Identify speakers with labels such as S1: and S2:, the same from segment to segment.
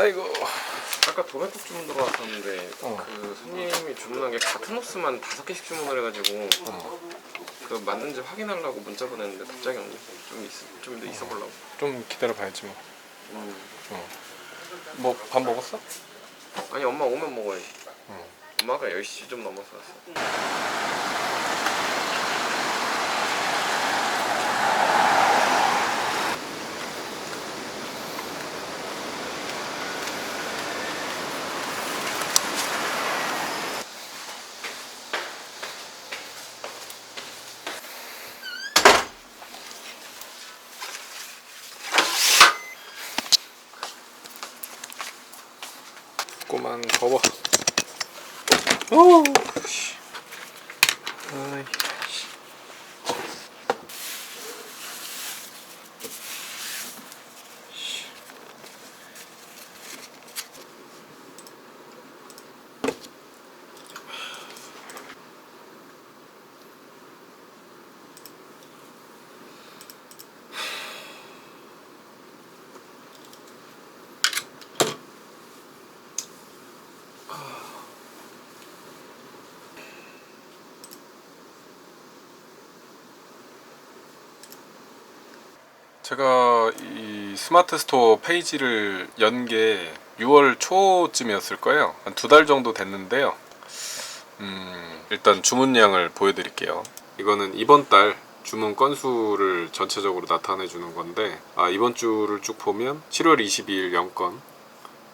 S1: 아이고.
S2: 아까 도매국 주문 들어왔었는데
S1: 어.
S2: 그 손님이 주문한 게 같은 옷만 다섯 개씩 주문을 해가지고
S1: 어.
S2: 그 맞는지 확인하려고 문자 보냈는데 답장이 없네. 좀 있어 좀더 있어 보려고.
S1: 좀 기다려 봐야지 뭐.
S2: 음.
S1: 뭐밥 먹었어?
S2: 아니 엄마 오면 먹어야지.
S1: 어.
S2: 엄마가 10시 좀 넘어서 왔어.
S1: 만 더워. 오. 씨. 아이. 제가 이 스마트 스토어 페이지를 연 게 6월 초쯤이었을 거예요. 한 두 달 정도 됐는데요. 음, 일단 주문량을 보여드릴게요. 이거는 이번 달 주문 건수를 전체적으로 나타내 주는 건데 아, 이번 주를 쭉 보면 7월 22일 0건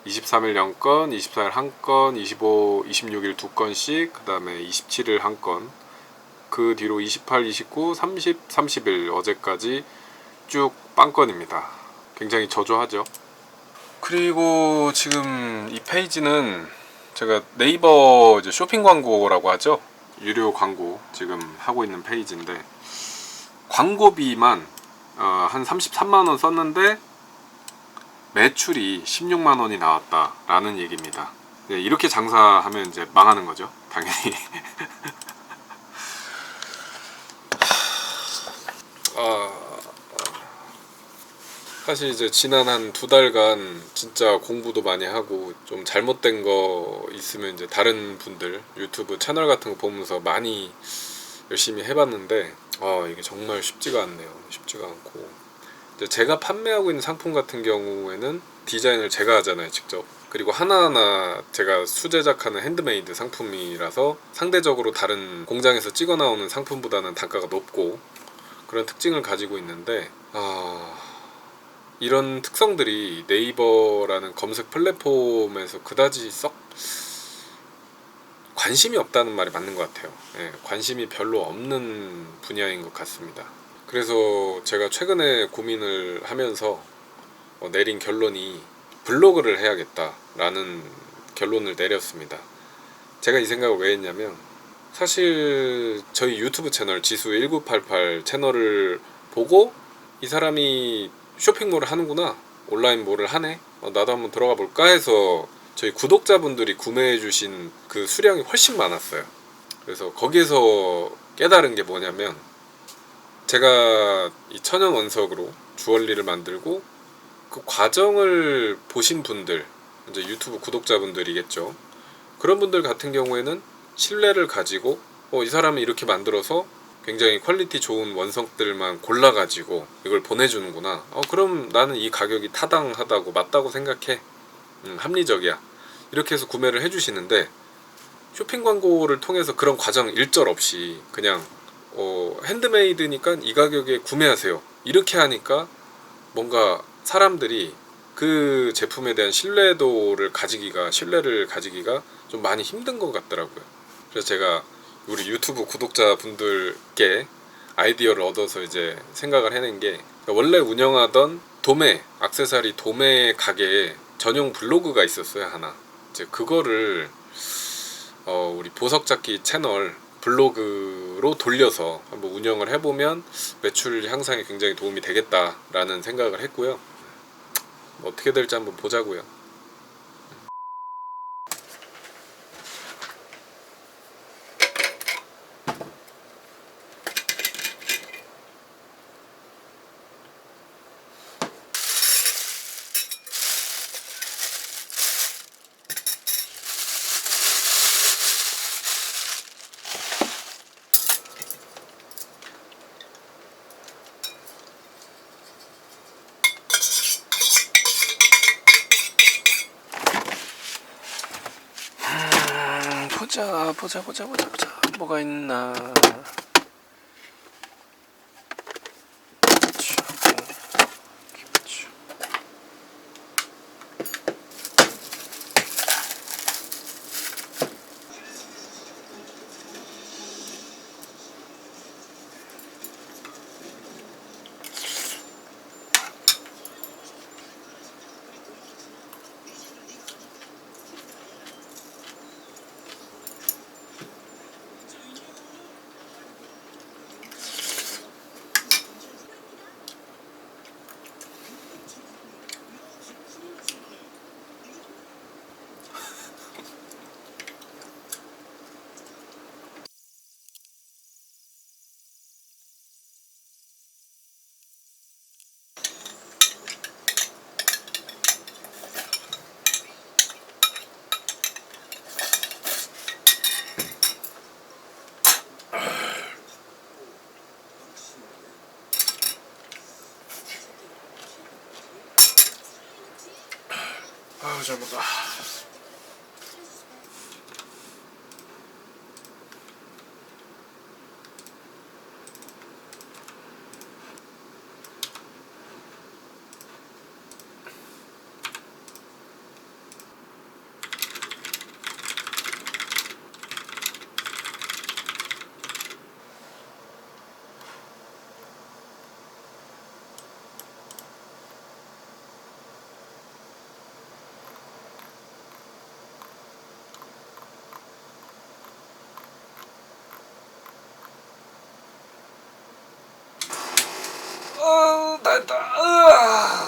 S1: 23일 0건, 24일 1건, 25, 26일 2건씩, 그 다음에 27일 1건, 그 뒤로 28, 29, 30, 30일 어제까지 쭉 빵건입니다. 굉장히 저조하죠. 그리고 지금 이 페이지는 제가 네이버 이제 쇼핑 광고라고 하죠. 유료 광고 지금 하고 있는 페이지인데 광고비만 어, 한 33만 원 썼는데 매출이 16만 원이 나왔다라는 얘기입니다. 네, 이렇게 장사하면 이제 망하는 거죠. 당연히. 아, 사실 이제 지난 한 두 달간 진짜 공부도 많이 하고 좀 잘못된 거 있으면 이제 다른 분들 유튜브 채널 같은 거 보면서 많이 열심히 해봤는데 아 이게 정말 쉽지가 않네요. 쉽지가 않고 이 제 제가 판매하고 있는 상품 같은 경우에는 디자인을 제가 하잖아요, 직접. 그리고 하나하나 제가 수제작하는 핸드메이드 상품이라서 상대적으로 다른 공장에서 찍어 나오는 상품보다는 단가가 높고 그런 특징을 가지고 있는데 아 이런 특성들이 네이버라는 검색 플랫폼에서 그다지 썩 관심이 없다는 말이 맞는 것 같아요. 예, 관심이 별로 없는 분야인 것 같습니다. 그래서 제가 최근에 고민을 하면서 어, 내린 결론이 블로그를 해야겠다라는 결론을 내렸습니다. 제가 이 생각을 왜 했냐면 사실 저희 유튜브 채널 지수 1988 채널을 보고 이 사람이 쇼핑몰을 하는구나 온라인 몰을 하네 어, 나도 한번 들어가 볼까 해서 저희 구독자분들이 구매해 주신 그 수량이 훨씬 많았어요 그래서 거기에서 깨달은 게 뭐냐면 제가 이 천연 원석으로 주얼리를 만들고 그 과정을 보신 분들 이제 유튜브 구독자분들이겠죠 그런 분들 같은 경우에는 신뢰를 가지고 어, 이 사람이 이렇게 만들어서 굉장히 퀄리티 좋은 원석들만 골라가지고 이걸 보내주는구나. 어, 그럼 나는 이 가격이 타당하다고 맞다고 생각해. 음, 합리적이야. 이렇게 해서 구매를 해주시는데 쇼핑 광고를 통해서 그런 과정 일절 없이 그냥 어, 핸드메이드니까 이 가격에 구매하세요. 이렇게 하니까 뭔가 사람들이 그 제품에 대한 신뢰도를 가지기가 신뢰를 가지기가 좀 많이 힘든 것 같더라고요. 그래서 제가 우리 유튜브 구독자분들께 아이디어를 얻어서 이제 생각을 해낸 게 원래 운영하던 도매 악세사리 도매 가게에 전용 블로그가 있었어요 하나. 이제 그거를 어, 우리 보석잡기 채널 블로그로 돌려서 한번 운영을 해보면 매출 향상에 굉장히 도움이 되겠다라는 생각을 했고요. 뭐 어떻게 될지 한번 보자고요. 보자 보자 보자 보자 보자. 뭐가 있나 아우 잘먹 다 어, 다 했다. 으아.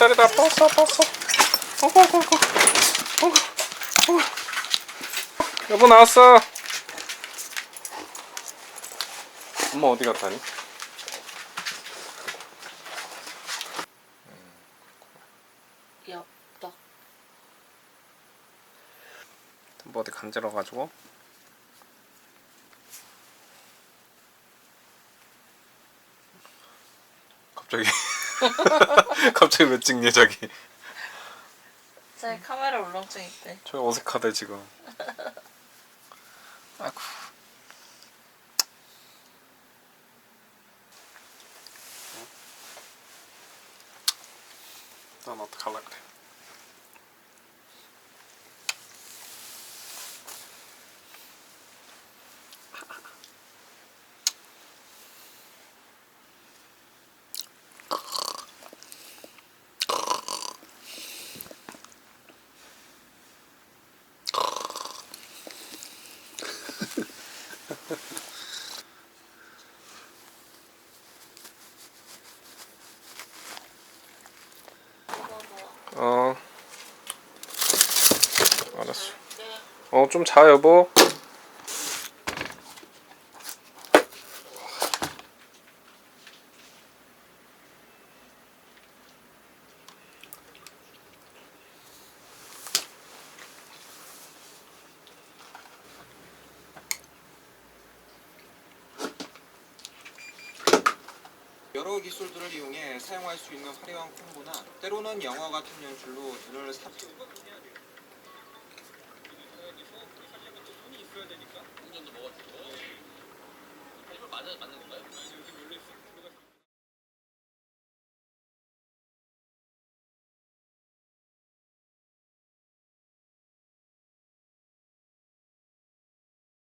S1: 다리다 뻗어 뻗어. 어구 어구 어구. 어구 어구. 여보 나왔어. 엄마 어디 갔다니?
S3: 엽떡
S1: 뭐 어디 간지러가지고? 갑자기 갑자기 왜 찍냐 자기
S3: 제 카메라 울렁증 있대.
S1: 저 어색하대 지금. 아이고 난 어떡할라 그래 좀 자 여보.
S4: 여러 기술들을 이용해 사용할 수 있는 화려한 콤보나 때로는 영화 같은 연출로 눈을 삽입해야
S5: 맞아 맞는 건가요?